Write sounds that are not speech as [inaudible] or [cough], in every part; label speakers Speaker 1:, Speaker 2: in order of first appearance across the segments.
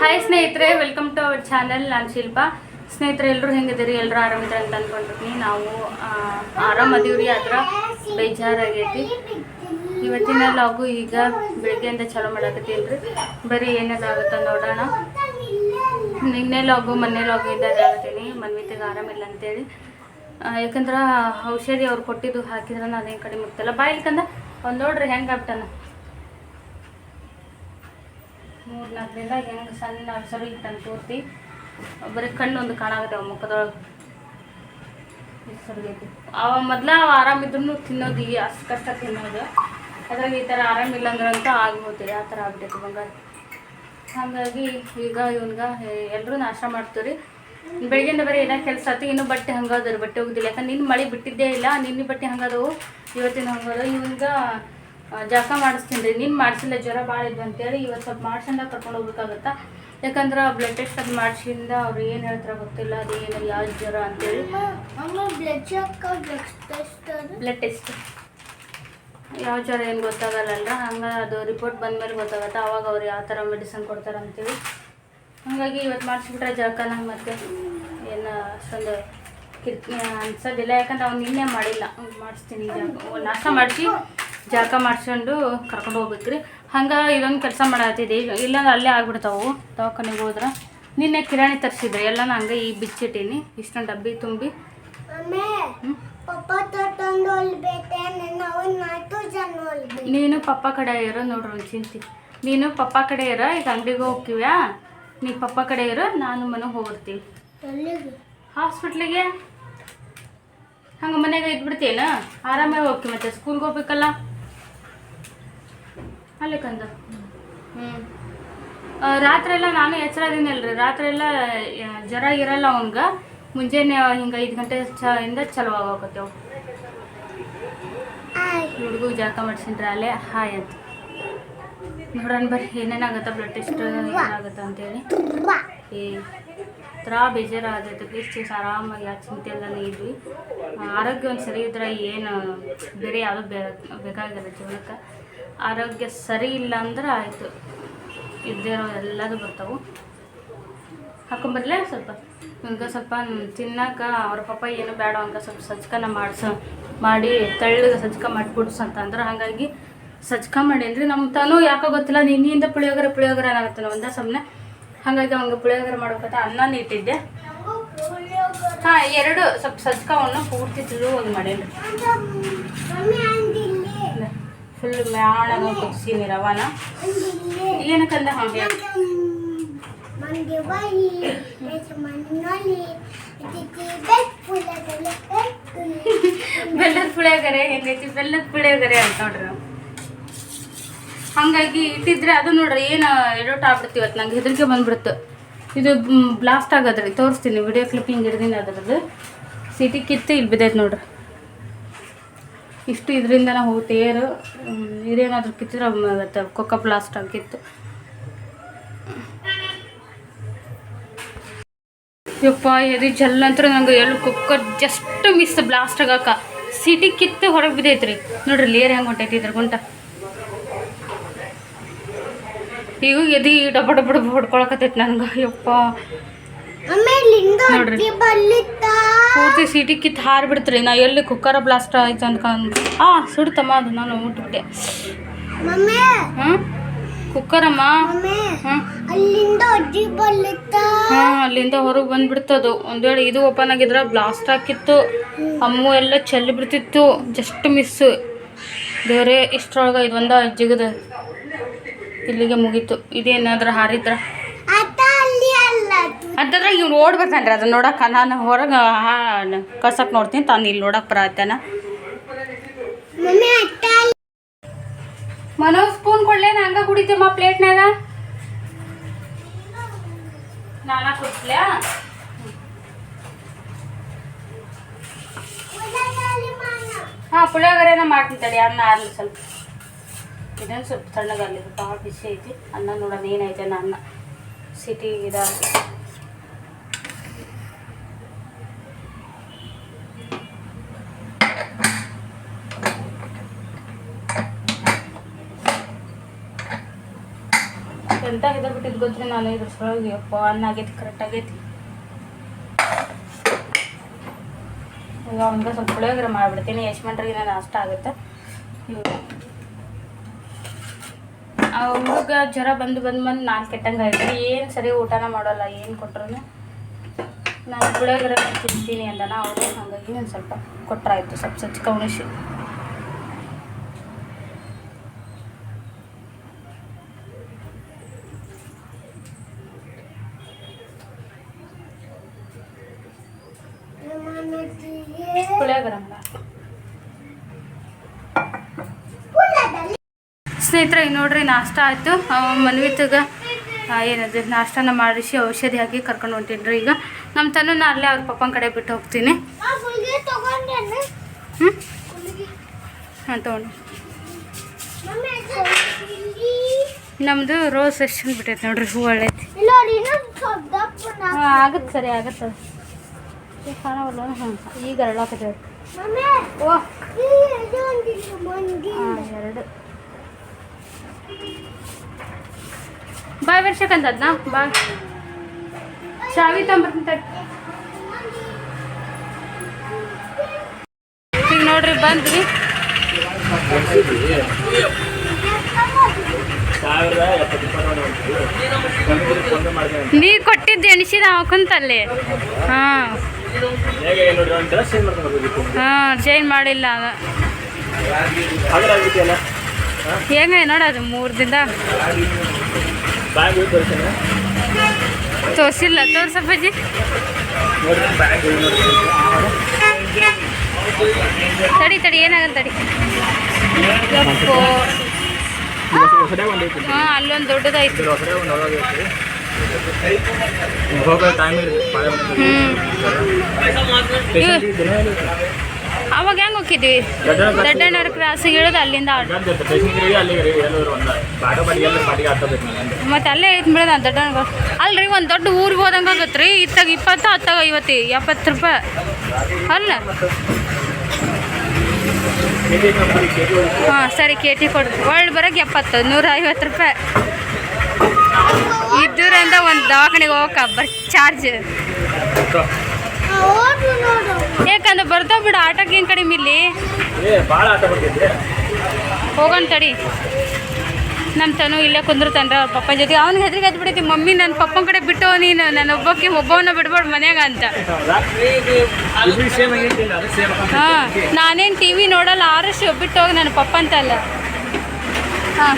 Speaker 1: Hi ಸ್ನೇಹಿತರೆ welcome to our channel ನಾನು ಶಿಲ್ಪ. ಸ್ನೇಹಿತರೆ ಎಲ್ಲರೂ ಹೆಂಗಿದ್ದೀರಿ? ಎಲ್ಲರೂ ಆರಾಮಿದ್ರೆ ಅಂತ ಅಂದ್ಕೊಂಡಿರ್ತೀನಿ ನಾವು ಆರಾಮದೀವ್ರಿ ಆದ್ರೆ ಬೇಜಾರಾಗೈತಿ. ಇವತ್ತಿನ ಲಾಗು ಈಗ ಬೆಳಗ್ಗೆಯಿಂದ ಚಾಲೂ ಮಾಡಕತ್ತೀನಿ ರೀ ಬರೀ ಏನೆಲ್ಲ ಆಗುತ್ತೋ ನೋಡೋಣ. ನಿನ್ನೆ ಲಾಗು ಮೊನ್ನೆ ಲಾಗು ಮನ್ವಿ ಆಗತ್ತೀನಿ ಮನ್ವಿತಿಗೆ ಆರಾಮಿಲ್ಲ ಅಂತೇಳಿ. ಯಾಕಂದ್ರೆ ಔಷಧಿ ಅವ್ರು ಕೊಟ್ಟಿದ್ದು ಹಾಕಿದ್ರೆ ನಾನು ಏನು ಕಡಿಮೆ ಮುಗ್ತಲ್ಲ ಬಾ ಒಂದು ನೋಡ್ರಿ, ಹೆಂಗೆ ಆಗ್ಬಿಟ್ಟನ? ಮೂರು ನಾಲ್ಕರಿಂದ ಹೆಂಗೆ ಸಣ್ಣ ಅಲ್ಸರು ತಂದು ತೋರ್ತಿ ಬರೀ ಕಣ್ಣು ಒಂದು ಕಾಣಾಗುತ್ತೆ ಅವ ಮುಖದೊಳಗೆ. ಸರಿಗೈತಿ ಅವ ಮೊದ್ಲ ಅವ ಆರಾಮಿದ್ರು ತಿನ್ನೋದು ಈ ಅಷ್ಟು ಕಷ್ಟ ತಿನ್ನೋದು. ಅದ್ರಾಗ ಈ ಥರ ಆರಾಮಿಲ್ಲ ಅಂದ್ರಂತೂ ಆಗ್ಬೋದು ಆ ಥರ ಆಗ್ಬಿಟ್ಟೈತಿ ಬಂಗಾರ. ಹಾಗಾಗಿ ಈಗ ಇವನ್ಗೆ ಎಲ್ಲರೂ ನಾಶ ಮಾಡ್ತೀವಿ ಬೆಳಿಗ್ಗೆ ಬರೀ ಏನೋ ಕೆಲಸ ಆತು, ಇನ್ನೂ ಬಟ್ಟೆ ಹಂಗಾದ್ರೆ, ಬಟ್ಟೆ ಹೋಗುದಿಲ್ಲ ಯಾಕಂದ್ರೆ ನಿನ್ನ ಮಳೆ ಬಿಟ್ಟಿದ್ದೇ ಇಲ್ಲ, ನಿನ್ನ ಬಟ್ಟೆ ಹಂಗದವು. ಇವತ್ತಿನ ಹಂಗಾದವು ಇವನ್ಗೆ ಜಳಕ ಮಾಡಿಸ್ತೀನಿ ರೀ. ನಿನ್ನ ಮಾಡಿಸಿಲ್ಲ ಜ್ವರ ಭಾಳ ಇದ್ದು ಅಂತೇಳಿ ಇವತ್ತು ಸ್ವಲ್ಪ ಮಾಡ್ಸಂದ ಕರ್ಕೊಂಡು ಹೋಗ್ಬೇಕಾಗತ್ತಾ? ಯಾಕಂದ್ರೆ ಬ್ಲಡ್ ಟೆಸ್ಟ್ ಅದು ಮಾಡಿಸಿಂದ ಅವ್ರು ಏನು ಹೇಳ್ತಾರೆ ಗೊತ್ತಿಲ್ಲ ಅದು ಏನು ಯಾವ ಜ್ವರ ಅಂತೇಳಿ.
Speaker 2: ಬ್ಲಡ್ ಟೆಸ್ಟ್
Speaker 1: ಯಾವ ಜ್ವರ ಏನು ಗೊತ್ತಾಗಲ್ಲ ಹಂಗೆ ಅದು ರಿಪೋರ್ಟ್ ಬಂದಮೇಲೆ ಗೊತ್ತಾಗತ್ತೆ ಅವಾಗ ಅವ್ರು ಯಾವ ಥರ ಮೆಡಿಸನ್ ಕೊಡ್ತಾರೆ ಅಂತೇಳಿ. ಹಾಗಾಗಿ ಇವತ್ತು ಮಾಡಿಸ್ಬಿಟ್ರೆ ಜಳಕ ನಂಗೆ ಮತ್ತೆ ಏನು ಅಷ್ಟೊಂದು ಕಿರ್ಕಿ ಅನ್ಸೋದಿಲ್ಲ. ಯಾಕಂದ್ರೆ ಅವ್ನು ನಿನ್ನೆ ಮಾಡಿಲ್ಲ. ಮಾಡಿಸ್ತೀನಿ ನಾಷ್ಟ ಮಾಡಿಸಿ. ಜಳಕ ಮಾಡಿಸ್ಕೊಂಡು ಕರ್ಕೊಂಡು ಹೋಗ್ಬೇಕ್ರಿ. ಹಂಗೆ ಇದೊಂದು ಕೆಲಸ ಮಾಡತ್ತಿದ್ದೆ ಈಗ ಇಲ್ಲಾಂದ್ರೆ ಅಲ್ಲೇ ಆಗ್ಬಿಡ್ತಾವು. ದವಾಖಾನೆಗೆ ಹೋದ್ರೆ. ನಿನ್ನೆ ಕಿರಾಣಿ ತರಿಸಿದ್ರೆ ನಾನು ಹಂಗೆ ಈ ಬಿಚ್ಚಿಟ್ಟೀನಿ. ಇಷ್ಟೊಂದು ಡಬ್ಬಿ ತುಂಬಿ. ನೀನು ಪಪ್ಪ ಕಡೆ ಇರೋ ನೋಡ್ರಿ ಒಂದು ಚಿಂತಿ. ನೀನು ಪಪ್ಪ ಕಡೆ ಇರೋ ಈಗ ಅಂಗಡಿಗೆ ಹೋಗ್ತೀವ್ಯಾ? ನೀ ಪಪ್ಪ ಕಡೆ ಇರೋ ನಾನು ಮನೆಗೆ ಹೋಗ್ಬಿಡ್ತೀವಿ
Speaker 2: ಎಲ್ಲಿಗೆ?
Speaker 1: ಹಾಸ್ಪಿಟ್ಲಿಗೆ? ಹಂಗೆ ಮನೆಗೆ ಇದ್ಬಿಡ್ತೀನ? ಆರಾಮಾಗಿ ಹೋಗ್ತೀವಿ ಮತ್ತೆ. ಸ್ಕೂಲ್ಗೆ ಹೋಗ್ಬೇಕಲ್ಲ? ಅಲ್ಲೇ ಕಂದ? ಹ್ಞೂ ರಾತ್ರಿ ಎಲ್ಲ ನಾನು ಎಚ್ಚರದಿನಲ್ರಿ ರಾತ್ರಿ ಎಲ್ಲ ಜ್ವರ ಇರಲ್ಲ ಅವನ್ಗೆ. ಮುಂಜಾನೆ ಹಿಂಗೆ ಐದು ಗಂಟೆ ಚ ಇಂದ ಚಲೋ ಆಗೋಕತ್ತೇವು. ಹುಡುಗು ಜಾಕ ಮಾಡ್ಸಿನ್ರಿ ಅಲ್ಲೇ. ಹಾಯ್ ಅಂತ. ನೋಡೋಣ ಬರ್ರಿ ಏನೇನಾಗತ್ತ ಬ್ಲಡ್ ಟೆಸ್ಟ್ ಏನಾಗತ್ತ ಅಂತೇಳಿ. ಏ ತ್ರಾ ಬೇಜಾರಾಗೈತೆ ಪ್ಲೀಸ್ ಚೀಸ್ ಆರಾಮಾಗಿ ಆ ಚಿಂತೆಯಲ್ಲೇ ಇದ್ವಿ ಆ, ಆರೋಗ್ಯ ಒಂದು ಸರಿ ಇದ್ರೆ ಏನು ಬೇರೆ ಯಾವುದು ಬೇಕಾಗಿಲ್ಲ ಜೀವನಕ್ಕೆ. ಆರೋಗ್ಯ ಸರಿ ಇಲ್ಲ ಅಂದ್ರೆ ಆಯಿತು. ಇದ್ದಿರೋ ಎಲ್ಲದೂ ಬರ್ತಾವೆ. ಹಾಕೊಂಬರ್ಲೇ ಸ್ವಲ್ಪ. ಇವ್ನಿಗೆ ಸ್ವಲ್ಪ ತಿನ್ನಕ ಅವ್ರ ಪಾಪ ಏನು ಬೇಡ, ಹಂಗೆ ಸ್ವಲ್ಪ ಸಜ್ಕನ ಮಾಡ್ಸ, ಮಾಡಿ ತಳ್ಳಗೆ ಸಜ್ಕ ಮಾಡಿ ಕುಡ್ಸು ಅಂತ ಅಂದ್ರೆ ಹಾಗಾಗಿ ಸಜ್ಕ ಮಾಡೇನ್ರಿ ನಮ್ಮ ತಾನು ಯಾಕೋ ಗೊತ್ತಿಲ್ಲ, ನಿನ್ನಿಂದ ಪುಳಿಯೋಗರೆ ಪುಳಿಯೋಗರೆ ಏನಾಗುತ್ತೆ ಒಂದೇ ಸುಮ್ಮನೆ ಹಾಗಾಗಿ ಅವ್ನಿಗೆ ಪುಳಿಯೋಗರೆ ಮಾಡ್ಬೇಕಂತ ಅನ್ನ ಇಟ್ಟಿದ್ದೆ ಹಾಂ, ಎರಡು ಸ್ವಲ್ಪ ಸಜ್ಕವನ್ನು ಪೂರ್ತಿ ತಿಳಿದು ಒಂದು ಮಾಡೇನ್ರಿ ಫುಲ್ ಮ್ಯಾಣಗ ಕುದಿಸೀನಿ ರವಾನ ಏನಕ್ಕಂದ ಹಾಗೆ? ಬೆಲ್ಲದ ಪುಳಿಯೋಗರೆ ಹೆಂಗೈತಿ ಬೆಲ್ಲದ ಪುಳಿಯೋಗರೆ ಅಂತ ನೋಡ್ರಿ ನಾವು. ಹಂಗಾಗಿ ಇಟ್ಟಿದ್ರೆ ಅದು ನೋಡ್ರಿ ಏನು ಎಡೋಟ್ ಆಗ್ಬಿಡ್ತು ಇವತ್ತು ನಂಗೆ ಹೆದರಿಕೆ ಬಂದ್ಬಿಡ್ತು. ಇದು ಬ್ಲಾಸ್ಟ್ ಆಗೋದ್ರಿ ತೋರಿಸ್ತೀನಿ ವಿಡಿಯೋ ಕ್ಲಿಪ್ಪಿಂಗ್ ಹಿಡ್ದಿನಿ ಅದ್ರದ್ದು. ಸಿಟಿ ಕಿತ್ತು ಇಲ್ಲಿ ಬಿದ್ದೈತೆ ನೋಡ್ರಿ. ಇಷ್ಟು ಇದರಿಂದ ನಾವು ತೇರು ಇದೇನಾದರೂ ಕಿತ್ತಿದ್ರೆ ಮತ್ತೆ ಕೊಕ್ಕ ಬ್ಲಾಸ್ಟ್ ಆಗಿತ್ತು ಯಪ್ಪ, ಎದಿ ಜಲ್ ಅಂತ ನಂಗೆ ಎಲ್ಲ ಕುಕ್ಕರ್ ಜಸ್ಟ್ ಮಿಸ್ ಬ್ಲಾಸ್ಟ್ ಆಗಾಕ ಸಿಟಿ ಕಿತ್ತು ಹೊರಗೆ ಬಿದ್ದೈತ್ರಿ. ನೋಡ್ರಿ ಲೇರ್ ಹೆಂಗೆ ಹೊಂಟೈತಿ ಇದ್ರ ಗುಂಟ. ಈಗ ಎದಿ ಡಬ್ಬ ಡಬ್ಬ ಡಬ್ಬ ಹೊಡ್ಕೊಳಕತ್ತೈತಿ ನಂಗೆ. ಯಪ್ಪ ನೋಡ್ರಿ. ಪೂರ್ತಿ ಸಿಟಿ ಕಿತ್ತು ಹಾರ್ಬಿಡ್ತ್ರಿ. ನಾ ಎಲ್ಲಿ ಕುಕ್ಕರ ಬ್ಲಾಸ್ಟ್ ಆಯ್ತು ಅನ್ಕೊಂಡು. ಆ ಸುಡ್ತಮ್ಮ ಅದು ನಾನು
Speaker 2: ಊಟಬಿಟ್ಟೆ
Speaker 1: ಹಾಂ? ಕುಕ್ಕರಮ್ಮ? ಹಾಂ?
Speaker 2: ಅಲ್ಲಿಂದ
Speaker 1: ಹಾಂ ಹೊರಗೆ ಬಂದ್ಬಿಡ್ತದು. ಒಂದು ವೇಳೆ ಇದು ಓಪನ್ ಆಗಿದ್ರೆ ಬ್ಲಾಸ್ಟ್ ಹಾಕಿತ್ತು. ಅಮ್ಮು ಎಲ್ಲ ಚೆಲ್ಲಿ ಬಿಡ್ತಿತ್ತು. ಜಸ್ಟ್ ಮಿಸ್ ಬೇರೆ ಇಷ್ಟರೊಳಗೆ ಇದು ಒಂದ ಜಿಗದ. ಇಲ್ಲಿಗೆ ಮುಗೀತು. ಇದೇನಾದ್ರೂ ಹಾರಿದ್ರ? ಅಂತಂದ್ರೆ ಇವ್ನು ಓಡ್ ಬರ್ತಾನೆ ರೀ ಅದನ್ನ ನೋಡಕ್ಕೆ ನಾನು ಹೊರಗೆ ಕಸಕ್ಕೆ ನೋಡ್ತೀನಿ ತಾನು ಇಲ್ಲಿ ನೋಡಕ್ಕೆ ಬರತ್ತಾನ. ಮನೋ ಸ್ಪೂನ್ ಕೊಡ್ಲೇನ ಹಂಗ ಕುಡಿತೀಮ್ಮ ಪ್ಲೇಟ್ನಾಗ ನಾನಾ ಕುಡಿಸ್ಲ್ಯಾ. ಹಾಂ ಪುಳಿಯೋಗರೆನ ಮಾಡ್ತೀನಿ ತಡಿ ಅನ್ನ ಆರ್ಲಿ ಸ್ವಲ್ಪ. ಇದನ್ನು ಸ್ವಲ್ಪ ತಣ್ಣಗಾಗಲಿ ಭಾಳ ಬಿಸಿ ಐತಿ. ಅನ್ನ ನೋಡೋಣ ಏನೈತೆ ಅನ್ನ ಅನ್ನ. ಸಿಟಿ ಇದಾಗಿ ಎಂತ ಬಿಟ್ಟಿದ್ ಗೊತ್ತ್ರಿ ನಾನು ಇದ್ರ ಸೊಳಗೆ ಅಪ್ಪ, ಅನ್ನ ಆಗೈತಿ ಕರೆಕ್ಟ್ ಆಗೈತಿ. ಈಗ ಅವ್ನಿಗೆ ಸ್ವಲ್ಪ ಪುಳಿಯೋಗರೆ ಮಾಡಿಬಿಡ್ತೀನಿ ಯಶ್ಮಂಟ್ರಿಗೆ ನಾನು ಅಷ್ಟ ಆಗುತ್ತೆ. ಹುಡುಗ ಜ್ವರ ಬಂದು ಬಂದು ಬಂದು ನಾನು ಕೆಟ್ಟಂಗೆ ಆಯ್ತು. ಏನು ಸರಿ ಊಟನ ಮಾಡೋಲ್ಲ, ಏನು ಕೊಟ್ರು ನಾನು ಪುಳಿಯೋಗರೆ ತಿಂತೀನಿ ಅಂದನ, ಅವನು ಹಾಗಾಗಿ ಒಂದು ಸ್ವಲ್ಪ ಕೊಟ್ಟರಾಯ್ತು ಸ್ವಲ್ಪ ಸ್ವಚ್ಛ ಉಣಿಸಿ ಪುಳಿಯೋಗರೆ ಮಾಡ ಸ್ನೇಹಿತರೆ ಈಗ ನೋಡ್ರಿ ನಾಷ್ಟ ಆಯಿತು. ಮನ್ವಿತ್ಗ ಏನದು ನಾಷ್ಟನ ಮಾಡಿಸಿ ಔಷಧಿ ಹಾಕಿ ಕರ್ಕೊಂಡು ಹೊಂಟೀನಿ ರೀ ಈಗ. ನಮ್ಮ ತನ್ನ ಅಲ್ಲೇ ಅವ್ರ ಪಪ್ಪನ ಕಡೆ ಬಿಟ್ಟು ಹೋಗ್ತೀನಿ. ಹ್ಞೂ ಹಾಂ ತೊಗೊಂಡು. ನಮ್ಮದು ರೋಸ್ ಎಷ್ಟು ಬಿಟ್ಟೈತೆ ನೋಡ್ರಿ ಹೂ ಒಳ್ಳೈತಿ ಹಾಂ ಆಗತ್ತೆ ಸರಿ ಆಗತ್ತೆ ಕಾಣವಲ್ಲ ಹಾಂ ಈಗ ಅರಳಾಕತ್ತೇವೆ
Speaker 2: ಮಮ್ಮಿ
Speaker 1: ಓ.
Speaker 2: ಈ ಇದು
Speaker 1: ಅದನ್ನ ಬಾಯ್ ಚಾವಿ ತೊಂಬರ್ತೀನಿ ಈಗ ನೋಡ್ರಿ ಬಂದ್ವಿ. ನೀ ಕೊಟ್ಟಿದ್ದು ಎಣಿಸಿದ ಹಾಕಂತಲ್ಲಿ ಹಾಂ. ಹಾಂ ಚೇಂಜ್ ಮಾಡಿಲ್ಲ ಹೆಂಗ ಹೆಂಗೆ ನೋಡೋದು ಮೂರು ದಿನ ತೋರಿಸಿಲ್ಲ ತೋರ್ಸಪ್ಪಾಜಿ ತಡಿ ತಡಿ ಏನಾಗಲ್ಲ ತಡಿ. ಹಾ ಅಲ್ಲೊಂದು ದೊಡ್ಡದಾಯ್ತು. ಅವಾಗ ಹೆಂಗೆ ಹೋಗಿದ್ವಿ? ದೊಡ್ಡಣ್ಣವ್ರ ಕ್ರಾಸಿಗೆ ಇಳಿದು ಅಲ್ಲಿಂದ ಮತ್ತೆ ಅಲ್ಲೇ ಐತ್ ಬಿಡೋದ ದಡ್ಡಣ್ಣ ಅಲ್ರಿ, ಒಂದು ದೊಡ್ಡ ಊರಿಗೆ ಹೋದಂಗೆ ಆಗತ್ತೆ ರೀ ಇತ್ತಾಗ ಇಪ್ಪತ್ತು, ಹತ್ತಾಗ ಐವತ್ತು, ಎಪ್ಪತ್ತು ರೂಪಾಯಿ. ಅಲ್ಲ. ಹಾಂ, ಸರಿ ಕೆ ಟಿ ಕೊಡ್ರಿ ಒಳ್ಳೆ ಬರೋಕೆ ಎಪ್ಪತ್ತು, ನೂರ ಐವತ್ತು ರೂಪಾಯಿ. ಇದ್ದೂರಿಂದ ಒಂದು ದವಾಖಾನೆಗೆ ಹೋಗಕ್ಕ ಬರ್ ಚಾರ್ಜ್ ಯಾಕಂದ್ರೆ ಬರ್ತಾವ ಬಿಡು ಆಟಕ್ಕೆ ಏನು ಕಡಿಮೆ ಇಲ್ಲಿ ಹೋಗೋಣ ತಡಿ. ನಮ್ಮ ತನು ಇಲ್ಲೇ ಕುಂದಿರ್ತಾನ್ರ ಅವ್ರ ಪಪ್ಪನ ಜೊತೆ. ಅವ್ನಿಗೆ ಹೆದ್ರಿಗೆ ಎದ್ದು ಬಿಡೈತಿ ಮಮ್ಮಿ ನನ್ನ ಪಪ್ಪನ ಕಡೆ ಬಿಟ್ಟು ನೀನು ನನ್ನ ಒಬ್ಬಕ್ಕೆ ಒಬ್ಬವನ್ನ ಬಿಡ್ಬಾರ್ದು ಮನ್ಯಾಗ ಅಂತ. ಹಾಂ ನಾನೇನು ಟಿ ವಿ ನೋಡಲ್ಲ ಆರಷ್ಟು ಬಿಟ್ಟು ಹೋಗಿ ನನ್ನ ಪಪ್ಪ ಅಂತ ಅಲ್ಲ. ಹಾಂ.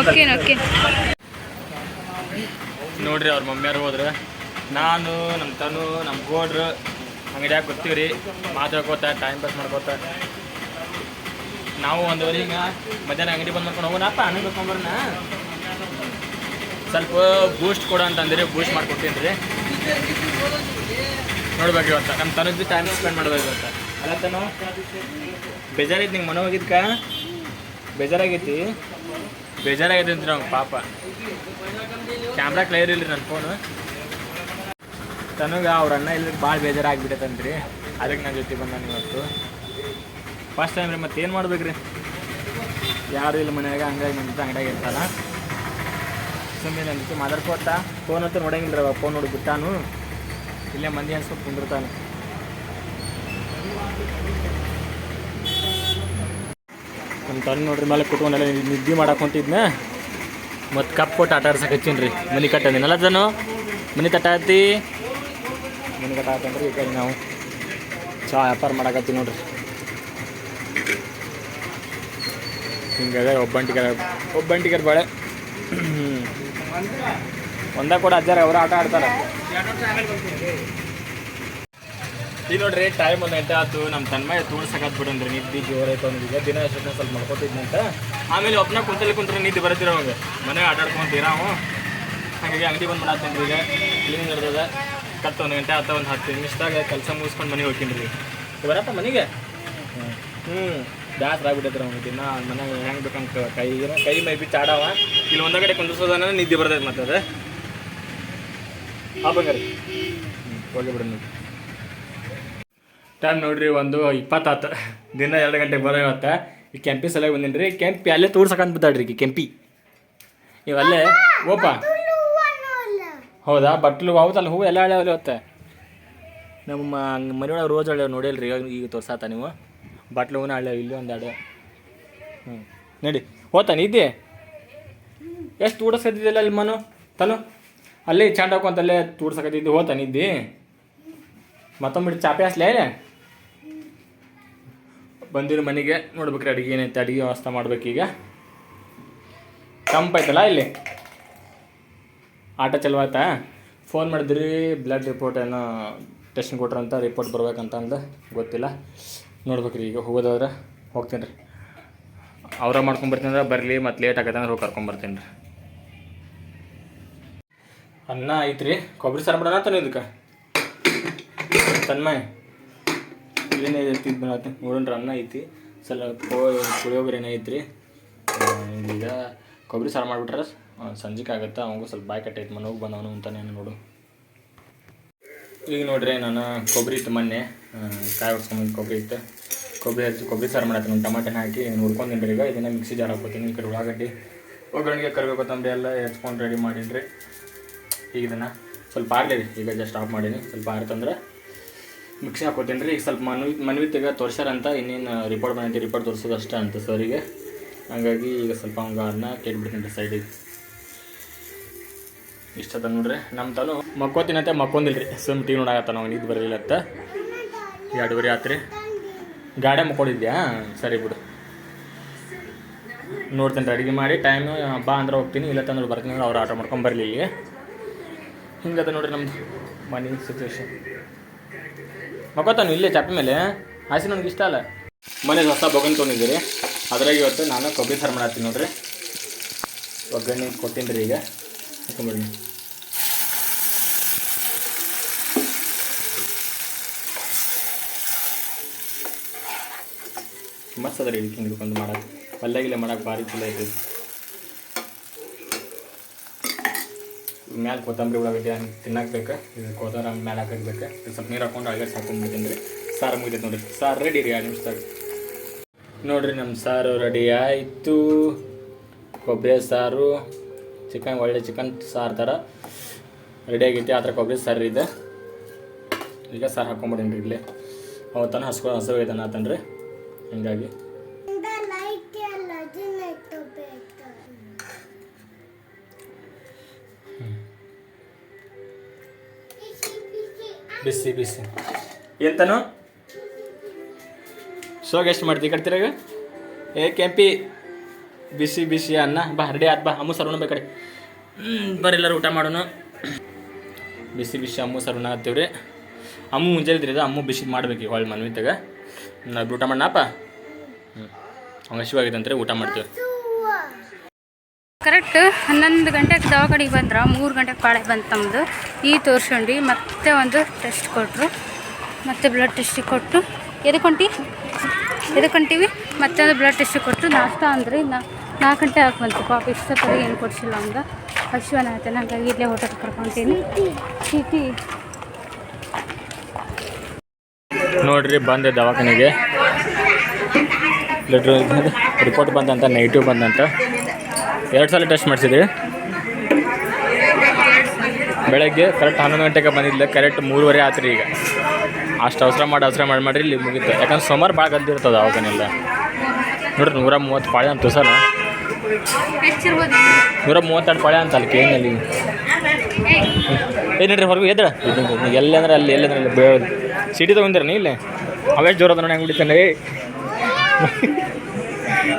Speaker 1: Okay okay.
Speaker 3: ನೋಡ್ರಿ ಅವ್ರ ಮಮ್ಮಿಯಾರು ಹೋದ್ರೆ. ನಾನು ನಮ್ಮ ತನು ನಮ್ಮ ಗೋಡ್ರು ಅಂಗಡಿಯಾಗ ಗೊತ್ತೀವಿ ರೀ. ಮಾತಾಡ್ಕೋತ ಟೈಮ್ ಪಾಸ್ ಮಾಡ್ಕೋತ ನಾವು ಒಂದುವರೆಗೆ ಮಧ್ಯಾಹ್ನ ಅಂಗಡಿ ಬಂದು ಮಾಡ್ಕೊಂಡು ಹೋಗೋಣಪ್ಪ ಹಣ್ಣು ಕರ್ಕೊಂಬರೋಣ ಸ್ವಲ್ಪ ಬೂಸ್ಟ್ ಕೊಡ ಅಂತಂದಿರಿ ಬೂಸ್ಟ್ ಮಾಡ್ಕೊಡ್ತೀನಿ ರೀ. ನೋಡ್ಬೇಕು ಇವತ್ತ. ನಮ್ಮ ತನಗೆ ಭೀ ಟೈಮ್ ಸ್ಪೆಂಡ್ ಮಾಡ್ಬೇಕು ಅಂತ ಅಲ್ಲ ತನು ಬೇಜಾರೈತಿ ನಿಂಗೆ ಮನೆ ಹೋಗಿದ್ಕ ಬೇಜಾರಾಗೈತಿ. ಬೇಜಾರಾಗೈತಿ ಅಂತ ನಮ್ಗೆ ಪಾಪ. ಕ್ಯಾಮ್ರಾ ಕ್ಲಿಯರ್ ಇಲ್ಲ ನನ್ನ ಫೋನು ತನಗ ಅವ್ರ ಅಣ್ಣ ಇಲ್ಲ ಭಾಳ ಬೇಜಾರಾಗ್ಬಿಟ್ಟೈತಂತ್ರಿ ಅದಕ್ಕೆ ನನ್ನ ಜೊತೆ ಬಂದಾನ ಇವತ್ತು. ಫಸ್ಟ್ ಟೈಮ್ ರೀ, ಮತ್ತೆ ಏನು ಮಾಡ್ಬೇಕು ರೀ ಯಾರು ಇಲ್ಲ ಮನ್ಯಾಗ, ಹಂಗಾಗಿ ನನ್ನ ಜೊತೆ ಅಂಗಡಿಯಾಗ ಇರ್ತಾನ. ಸುಮ್ಮನೆ ನನ್ನ ಜೊತೆ ಮಾತಾಡ್ಕೋತ ಫೋನ್ ಅಂತ ನೋಡಂಗಿಲ್ಲ ರೀ ಫೋನ್ ನೋಡಿ ಬಿಟ್ಟಾನು. ಇಲ್ಲೇ ಮಂದಿ ಅನ್ಸ್ಕೊಂಡು ಕುಂದಿರ್ತಾನೆ. ನಮ್ಮ ತನ್ನ ನೋಡ್ರಿ, ಮೇಲೆ ಕುತ್ಕೊಂಡೆಲ್ಲ ನಿದ್ದೆ ಮಾಡಕ್ಕೆ ಮತ್ತು ಕಪ್ ಕೊಟ್ಟು ಆಟ ಆಡ್ಸಕ್ಕೆ ಹಚ್ಚೀನಿ ರೀ. ಮನೆ ಕಟ್ಟಂದಿನಲ್ಲ ಅದನ್ನು ಮನೆ ಕಟ್ಟಾತಿ? ಮನೆ ಕಟ್ಟಾತಂದ್ರೆ ಈ ಕಡೆ ನಾವು ಚಾ ವ್ಯಾಪಾರ ಮಾಡಕತ್ತೀವಿ ನೋಡ್ರಿ. ಹಿಂಗಾದ್ರೆ ಒಬ್ಬಂಟಿಗರ ಒಬ್ಬಂಟಿಗರ ಬಾಳೆ. ಒಂದ ಕೂಡ ಅಜ್ಜಾರ ಅವರು ಆಟ ಆಡ್ತಾರೆ. ಈಗ ನೋಡ್ರಿ ಟೈಮ್ ಒಂದು ಗಂಟೆ ಆಯ್ತು ನಮ್ಮ ತನ್ಮಯ ತೋರ್ಸಕತ್ ಬಿಡಂದ್ರೆ ನಿದ್ದೆ ಜೋರ್ ಐತೆ ಅವ್ನಿಗೆ. ದಿನ ಎಷ್ಟು ಸ್ವಲ್ಪ ಮಾಡ್ಕೊತಿದ್ನಂತ ಆಮೇಲೆ ಒಬ್ಬನ ಕುಂತಲ್ಲಿ ಕುಂತ್ರೆ ನಿದ್ದೆ ಬರ್ತಿರೋ ಅವಾಗ ಮನೆ ಆಟ ಆಡ್ಕೊಂತೀರ ಅವ ಹಾಗಾಗಿ ಅಂಗಡಿ ಬಂದು ಮಾಡಾತೀನಿ ಈಗ. ಕ್ಲೀನಿಂಗ್ ಇರ್ತದ ಕತ್ತ ಒಂದು ಗಂಟೆ ಆತ, ಒಂದು ಹತ್ತು ನಿಮಿಷದಾಗ ಕೆಲಸ ಮುಗಿಸ್ಕೊಂಡು ಮನೆಗೆ ಹೋಗ್ತೀನಿ ರೀ ಬರತ್ತ ಮನೆಗೆ? ಹ್ಞೂ ಬ್ಯಾಸ್ರ ಆಗ್ಬಿಟ್ಟೈತ್ರಿ ಅವ್ನಿಗೆ ದಿನ. ಮನೆಗೆ ಹೆಂಗೆ ಬೇಕಂತ ಕೈ ಕೈ ಮೈ ಬಿ ಚಾಡವ ಇಲ್ಲಿ ಒಂದ ಕಡೆ ಕುಂದ್ರಸೋದನ್ನ ನಿದ್ದೆ ಬರ್ತೈತೆ ಮತ್ತೆ ಅದು ಹಾಂ ಬಂಗಾರಿ. ಹೋಗಿ ಬಿಡೋಣ ಟೈಮ್ ನೋಡ್ರಿ ಒಂದು ಇಪ್ಪತ್ತಾತು. ದಿನ ಎರಡು ಗಂಟೆಗೆ ಬರೋ ಇವತ್ತು ಈ ಕೆಂಪಿ ಸಲ ಬಂದಿನಿ ರೀ. ಕೆಂಪಿ ಅಲ್ಲೇ ತೋರ್ಸಕಂತ ಬಿದ್ದಾಡ್ರಿ ಈ ಕೆಂಪಿ. ಇವಲ್ಲೇ ಓಪ. ಹೌದಾ? ಬಟ್ಲು ಹೌದಲ್ಲ ಹೂವು ಎಲ್ಲ ಹಳೆ ಹೊತ್ತೆ. ನಮ್ಮ ಮನೆಯೊಳಗೆ ರೋಜ್ ಹಳೆ ನೋಡಿಲ್ರಿ ಈಗ ಈಗ ತೋರ್ಸಾತ ನೀವು. ಬಟ್ಲು ಹೂನ ಹಳೆ ಇಲ್ಲಿ ಒಂದು ಹಳೆ ಹ್ಞೂ ನಡಿ. ಹೋತಾನ ಇದ್ದೆ ಎಷ್ಟು ತೂಡಸದಿದ್ದಿಲ್ಲ ಅಲ್ಲಿ ಮನು ತಲು ಅಲ್ಲೇ ಚಂಡ ಹಾಕೊಂತ ಅಲ್ಲೇ ತೂಡ್ಸಕತ್ತಿದ್ದು ಹೋತಾನಿದ್ದಿ ಮತ್ತೊಮ್ಮೆ ಚಾಪೆ ಹಸ್ಲೇ ಬಂದಿರೋ ಮನೆಗೆ ನೋಡ್ಬೇಕ್ರಿ ಅಡುಗೆ ಏನೈತೆ, ಅಡುಗೆ ವ್ಯವಸ್ಥೆ ಮಾಡ್ಬೇಕೀಗ ತಂಪಾಯ್ತಲ್ಲ ಇಲ್ಲಿ? ಆಟ ಚಲವಾಯ್ತಾ ಫೋನ್ ಮಾಡಿದ್ರಿ ಬ್ಲಡ್ ರಿಪೋರ್ಟ್ ಏನೋ ಟೆಸ್ಟ್ ಕೊಟ್ರಂತ ರಿಪೋರ್ಟ್ ಬರ್ಬೇಕಂತ ಅಂದು ಗೊತ್ತಿಲ್ಲ. ನೋಡ್ಬೇಕ್ರಿ ಈಗ ಹೋಗೋದಾದ್ರೆ, ಹೋಗ್ತೀನಿ ರೀ. ಅವರ ಮಾಡ್ಕೊಂಬರ್ತೀನಿ ಅಂದ್ರೆ ಬರಲಿ ಮತ್ತು ಲೇಟ್ ಆಗತ್ತೆ ಅಂದ್ರೆ ಹೋಗಿ ಕರ್ಕೊಂಬರ್ತೀನಿ ರೀ. ಅನ್ನ ಐತ್ರಿ. ಕೊಬ್ಬರಿ ಸಾರು ಮಾಡೋಣ ತಾನೇ ಇದಕ್ಕೆ? ತನ್ಮಯ್. ಏನೇನೈತಿ ಇದು ಮಾಡತ್ತೆ ನೋಡೋಣ ಅನ್ನ ಐತಿ. ಸಲ ಪುಳಿಯೋಗರೆ ಐತ್ರಿ ಈಗ ಕೊಬ್ಬರಿ ಸಾರು ಮಾಡಿಬಿಟ್ರೆ ಸಂಜೆಗೆ ಆಗುತ್ತೆ? ಅವಂಗೂ ಸ್ವಲ್ಪ ಬಾಯಿ ಕಟ್ಟೈತೆ, ಮನೋಗಿ ಬಂದವನು ಅಂತಾನೆ ನೋಡು. ಈಗ ನೋಡ್ರಿ, ನಾನು ಕೊಬ್ಬರಿ ಇತ್ತು ಮೊನ್ನೆ. ಕಾಯಿ ಹೊಡ್ಸ್ಕೊಂಬಂದು ಕೊಬ್ಬರಿ ಇತ್ತು. ಕೊಬ್ಬರಿ ಹಚ್ಚಿ ಕೊಬ್ಬರಿ ಸಾರು ಮಾಡತ್ತೀನಿ, ಒಂದು ಟಮಾಟೆನ ಹಾಕಿ ನೋಡ್ಕೊಂಡಿನಿ ಈಗ ಇದನ್ನ ಮಿಕ್ಸಿ ಜಾರ ಹಾಕೋತೀನಿ ಈ ಕಡೆ ಉಳ್ಳಾಗಡ್ಡಿ. ಒಗ್ಗರಣೆಗೆ ಕರ್ಬೇಕು ಕೊತ್ತಂಬರಿ ಎಲ್ಲ ಹೆಚ್ಕೊಂಡು ರೆಡಿ ಮಾಡೀನಿ ಈಗ ಇದನ್ನು ಸ್ವಲ್ಪ ಆರಲಿ ಈಗ ಜಸ್ಟ್ ಆಫ್ ಮಾಡೀನಿ. ಸ್ವಲ್ಪ ಆರ್ತಂದ್ರೆ ಮಿಕ್ಸಿ ಹಾಕೋತೀನಿ ರೀ. ಈಗ ಸ್ವಲ್ಪ ಮನವಿ ಮನ್ವಿತಿಗೆ ತೋರ್ಸ್ಯಾರಂತ, ಇನ್ನೇನು ರಿಪೋರ್ಟ್ ಬಂದೈತಿ ರಿಪೋರ್ಟ್ ತೋರಿಸೋದು ಅಷ್ಟೇ ಅಂತ ಸರಿಗೆ ಹಂಗಾಗಿ ಈಗ ಸ್ವಲ್ಪ ಹಂಗೆ ಅದನ್ನ ಕೇಳ್ಬಿಡ್ತೀನಿ ರೀ ಸೈಡಿಗೆ ಇಷ್ಟ ಅದ ನೋಡ್ರಿ. ನಮ್ಮ ತಾನು ಮಕ್ಕೋತಿನತ್ತೆ ಮಕ್ಕೊಂದಿಲ್ಲ ರೀ. ಸುಮ್ ಟಿ ನೋಡಾಗತ್ತ ನಾವು ಇದು ಬರಲಿಲ್ಲ ಅಂತ. ಎರಡುವರೆ ಆತ್ರಿ. ಗಾಡಿ ಮಕ್ಕೊಂಡಿದ್ಯಾ? ಸರಿ ಬಿಡು. ನೋಡ್ತೀನಿ ರೀ ಅಡುಗೆ ಮಾಡಿ. ಟೈಮ್ ಬಾ ಅಂದ್ರೆ ಹೋಗ್ತೀನಿ, ಇಲ್ಲ ತಂದ್ರೆ ಬರ್ತೀನಿ ಅಂದ್ರೆ ಅವ್ರು ಆಟ ಮಾಡ್ಕೊಂಡು ಬರಲಿ ಹಿಂಗದ ನೋಡ್ರಿ ನಮ್ದು ಮನಿ ಸಿಚುವೇಶನ್ ಮಕ್ಕೋತಾನು ಇಲ್ಲೇ ಚಾಪೆ ಮೇಲೆ ಹಾಸಿ ನನಗೆ ಇಷ್ಟ ಅಲ್ಲ. ಮನೇಲಿ ಹೊಸ ಬೊಗನ್ ತೊಗೊಂಡಿದ್ದೀರಿ. ಅದ್ರಾಗ ಇವತ್ತು ನಾನು ಕೊಬ್ಬರಿ ಸಾರು ಮಾಡತ್ತೀನಿ ನೋಡ್ರಿ. ಒಗ್ಗರಣೆ ಕೊಟ್ಟಿನಿ ರೀ ಈಗ. ಹಾಕೊಂಬಿಡಿ ಮಸ್ತ್ ಅದ ರೀ ಇದಕ್ಕೆ ಹಿಡ್ಕೊಂಡು ಮಾಡಕ್ಕೆ. ಪಲ್ಯಾಗಿಲ್ಲ ಮಾಡೋಕೆ ಭಾರಿ ಚಲೋ ಐತಿ ಮ್ಯಾಲೆ ಕೊತ್ತಂಬರಿ ಉಳ್ಳಾಗಡ್ಡಿ ಹಂಗೆ ತಿನ್ನಕ್ಕೆ ಬೇಕು ಇದು ಕೊತ್ತಂಬರಿ ಮ್ಯಾಲೆ ಹಾಕಬೇಕು ಇದು ಸ್ವಲ್ಪ ನೀರು ಹಾಕೊಂಡು ಅಳಗಡ್ಸಿ ಹಾಕೊಂಡ್ಬಿಡ್ತೀನಿ ರೀ ಸಾರು ಮುಗಿದೈತೆ ನೋಡಿರಿ. ಸಾರು ರೆಡಿ ರೀ, ಎರಡು ನಿಮಿಷದಾಗ. ನೋಡಿರಿ ನಮ್ಮ ಸಾರು ರೆಡಿ ಆಯಿತು. ಕೊಬ್ಬರಿ ಸಾರು ಚಿಕನ್ ಒಳ್ಳೆ ಚಿಕನ್ ಸಾರು ಥರ ರೆಡಿ ಆಗೈತಿ. ಆ ಥರ ಕೊಬ್ಬರಿ ಸಾರು ಇದೆ. ಈಗ ಸಾರು ಹಾಕೊಂಬಿಡೀನಿ ರೀ ಇಲ್ಲೇ. ಅವತ್ತನ ಹಸ್ಕೊ ಹಸು ಇದ್ದಾನೆ ಆತನ್ರಿ ಹಿಂಗಾಗಿ. ಬಿಸಿ ಬಿಸಿ. ಎಂತನು? ಸೋಗ ಎಷ್ಟು ಮಾಡ್ತೀವಿ ಕಟ್ತಿರಾಗ ಏ ಕೆಂಪಿ. ಬಿಸಿ ಬಿಸಿ ಅನ್ನ. ಬಾ ರೆಡಿ ಆತ್ ಬಾ. ಅಮ್ಮು ಸರ್ವಣ ಹ್ಞೂ ಬರ್ರಿ ಎಲ್ಲರೂ ಊಟ ಮಾಡೋಣ. ಬಿಸಿ ಬಿಸಿ ಅಮ್ಮು ಸರ್ವಣ ರೀ ಅಮ್ಮು ಮುಂಜಾನೆ ಇದ್ರಿ ಅಮ್ಮು ಬಿಸಿ ಮಾಡ್ಬೇಕು ಹೊಳ್ಳಿ ಮನ್ವಿತಾಗ ನಾವು ಊಟ ಮಾಡೋಣಪ್ಪ ಹ್ಞೂ ಹಂಗೆ ಶಿವಾಗಿದೆ ಅಂತ ಊಟ ಮಾಡ್ತೀವಿ.
Speaker 1: ಕರೆಕ್ಟ್ ಹನ್ನೊಂದು ಗಂಟೆಗೆ ದವಾಖಾನಿಗೆ ಬಂದ್ರೆ, ಮೂರು ಗಂಟೆಗೆ ಕಾಳೆ ಬಂತು ನಮ್ಮದು ಈ ತೋರ್ಸ್ಕೊಂಡು ಮತ್ತೆ ಒಂದು ಟೆಸ್ಟ್ ಕೊಟ್ಟರು ಮತ್ತೆ ಬ್ಲಡ್ ಟೆಸ್ಟ್ ಕೊಟ್ಟು ಎದಕ್ಕೆ ಹೊಂಟಿ? ಎದಕ್ಕೆ ಮತ್ತೆ ಒಂದು ಬ್ಲಡ್ ಟೆಸ್ಟ್ ಕೊಟ್ಟರು ನಾಷ್ಟ ಅಂದ್ರೆ ನಾ ನಾಲ್ಕು ಗಂಟೆ ಹಾಕಿ ಬಂತು. ಪಾಪ ಇಷ್ಟೊತ್ತಲ್ಲಿ ಏನು ಕೊಡಿಸಿಲ್ಲ ಅಂದ. ಹಸಿವನ ಆಯ್ತು. ಹಾಗಾಗಿ ಇಲ್ಲೇ ಹೋಟೆಲ್ ಕರ್ಕೊತೀನಿ. ಚೀಟಿ.
Speaker 3: ನೋಡ್ರಿ, ಬಂದೆ ದವಾಖಾನೆಗೆ. ಬ್ಲಡ್ ರಿಪೋರ್ಟ್ ಬಂದಂತ ನೆಗೆಟಿವ್ ಬಂದಂತ. ಎರಡು ಸಲ ಟೆಸ್ಟ್ ಮಾಡಿಸಿದ್ರಿ ಬೆಳಗ್ಗೆ ಕರೆಕ್ಟ್ ಹನ್ನೊಂದು ಗಂಟೆಗೆ ಬಂದಿದ್ದೆ ಕರೆಕ್ಟ್ ಮೂರುವರೆ ಆತ್ರಿ ಈಗ. ಅಷ್ಟು ಅವಸರ ಮಾಡಿ ಅವಸರ ಮಾಡಿ ಮಾಡಿರಿ ಇಲ್ಲಿ ಮುಗಿತು. ಯಾಕಂದ್ರೆ ಸುಮಾರು ಭಾಳ ಗದ್ದಿರ್ತದೆ ಅವಾಗನೆಲ್ಲ ನೋಡ್ರಿ ನೂರ ಮೂವತ್ತು ಪಾಳೆ ಅಂತ ಸರ್. ನೂರ ಮೂವತ್ತೆರಡು ಪಾಳೆ ಅಂತ ಅಲ್ಲಿ ಕೇನಲ್ಲಿ ಏನು ನೋಡ್ರಿ ಹೊರಗೆ ಎದ್ರ ಎಲ್ಲಿ ಅಂದ್ರೆ ಅಲ್ಲಿ ಎಲ್ಲಿ ಅಂದ್ರೆ ಅಲ್ಲಿ ಬೇ ಸಿಟಿ ತೊಗೊಂಡಿರ ನೀ ಇಲ್ಲೇ? ಅವೇ ಜೋರದ ನೋಡಿ ಹೆಂಗೆ ಬಿಡಿತಾನೆ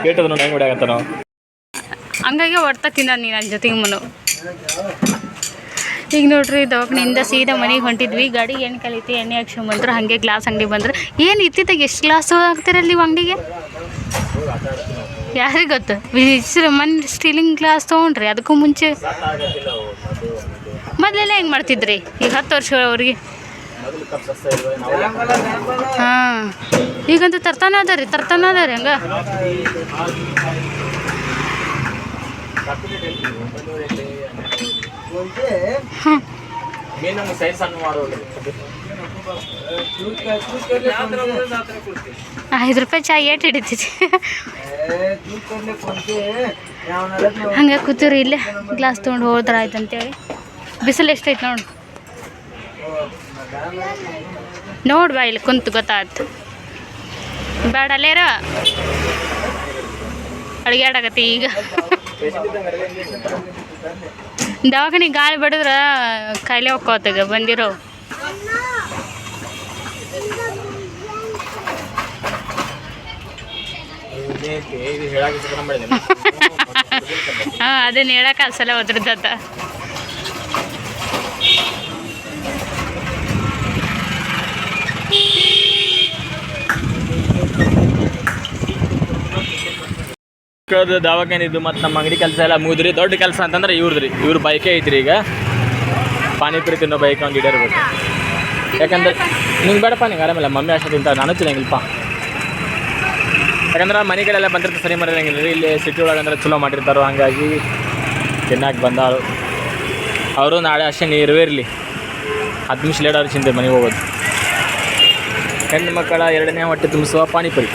Speaker 3: ಏಟದ ನೋಡಿ ಹೆಂಗೆ ಬಿಡಾಕತ್ತ ನಾವು
Speaker 1: ಹಂಗಾಗಿ ಹೊಡ್ತಕ್ಕಿಂದ ತಿಂದ ನೀ ನನ್ನ ಜೊತೆಗೆ ಮನು. ಈಗ ನೋಡ್ರಿ ದವಾಖಾನೆಯಿಂದ ಸೀದಾ ಮನೆಗೆ ಹೊಂಟಿದ್ವಿ. ಗಾಡಿ ಏನು ಕಲಿತಿ, ಎಣ್ಣೆ ಹಾಕ್ಸ್ಕೊಂಬಂದ್ರೆ ಹಾಗೆ ಗ್ಲಾಸ್ ಅಂಗಡಿ ಬಂದ್ರೆ. ಏನು ಇತ್ತಿತ್ತಾಗ ಎಷ್ಟು ಗ್ಲಾಸ್ ಹಾಕ್ತೀರಲ್ಲಿ ನೀವು ಅಂಗಡಿಗೆ? ಯಾರಿಗೆ ಗೊತ್ತು? ಹೆಸರು ಮನ್ ಸ್ಟೀಲಿಂಗ್ ಗ್ಲಾಸ್ ತೊಗೊಂಡ್ರಿ ಅದಕ್ಕೂ ಮುಂಚೆ. ಮೊದಲೆಲ್ಲ ಹೆಂಗೆ ಮಾಡ್ತಿದ್ರಿ? ಈಗ ಹತ್ತು ವರ್ಷ ಅವ್ರಿಗೆ. ಹಾಂ. ಈಗಂತೂ ತರ್ತಾನ ಅದ ರೀ ತರ್ತಾನ ಅದ ರೀ ಹಂಗೆ. ಐದು ರೂಪಾಯಿ ಚಾಯ್ ಏಟ್ ಹಿಡಿತೈತಿ ಹಂಗೆ ಕೂತೀರಿ ಇಲ್ಲೇ ಗ್ಲಾಸ್ ತೊಗೊಂಡು ಹೋದ್ರೆ ಆಯ್ತು ಅಂತೇಳಿ ಬಿಸಿಲು ಎಷ್ಟೈತೆ ನೋಡು. ನೋಡ್ ಬಾ ಇಲ್ಲಿ ಕುಂತು ಗೊತ್ತಾಯ್ತು. ಬೇಡ ಅಲ್ಲೇರ. ಅಡುಗೆ ಆಡಕತ್ತಿ ಈಗ. ದವಾಖಾನೆ ಗಾಳಿ ಬಡಿದ್ರ ಕಾಯಿಲೆ ಹೋಗ್ಕೋತಾಗ ಬಂದಿರೋ. [laughs] ಹಾಂ ಅದನ್ನ ಹೇಳಕ್ಕೆ ಅಸಲ ಒದ್ರದತ್ತ.
Speaker 3: ಕಳ್ದ ದವಾಖಾನೆ ಇದು ಮತ್ತು ನಮ್ಮ ಅಂಗಡಿ ಕೆಲಸ ಎಲ್ಲ ಮುಗಿದ್ರಿ. ದೊಡ್ಡ ಕೆಲಸ ಅಂತಂದ್ರೆ ಇವ್ರದ್ರಿ. ಇವ್ರ ಬೈಕೇ ಐತ್ರಿ ಈಗ. ಪಾನಿಪುರಿ ತಿನ್ನೋ ಬೈಕ್ ಒಂದು ಇಡರ್ಬೇಕು ಯಾಕಂದ್ರೆ ನಿಂಗೆ ಬೇಡಪ್ಪ ನಿಂಗೆ ಆರಾಮಿಲ್ಲ. ಮಮ್ಮಿ ಅಷ್ಟೇ ತಿಂತಾರೆ ನಾನು ತಿನ್ನಂಗಿಲ್ಲಪ್ಪ. ಯಾಕಂದ್ರೆ ಮನೆ ಕಡೆ ಎಲ್ಲ ಬಂದಿರ್ತಾರೆ, ಸರಿ ಮಾಡಿರಂಗಿಲ್ಲ ರೀ ಇಲ್ಲಿ ಸಿಟಿ ಒಳಗೆ ಅಂದ್ರೆ ಚಲೋ ಮಾಡಿರ್ತಾರೋ ಹಂಗಾಗಿ ತಿನ್ನಕ್ಕೆ ಬಂದಾಳು. ಅವರು ನಾಳೆ ಅಷ್ಟೇ ನೀರು ಇರಲಿ ಹತ್ತು ನಿಮಿಷ ಲೇಟ್ ಚಿಂತೆ ಮನೆಗೆ ಹೋಗೋದು. ಹೆಣ್ಣು ಮಕ್ಕಳ ಎರಡನೇ ಹೊಟ್ಟೆ ತುಂಬಿಸುವ ಪಾನಿಪುರಿ.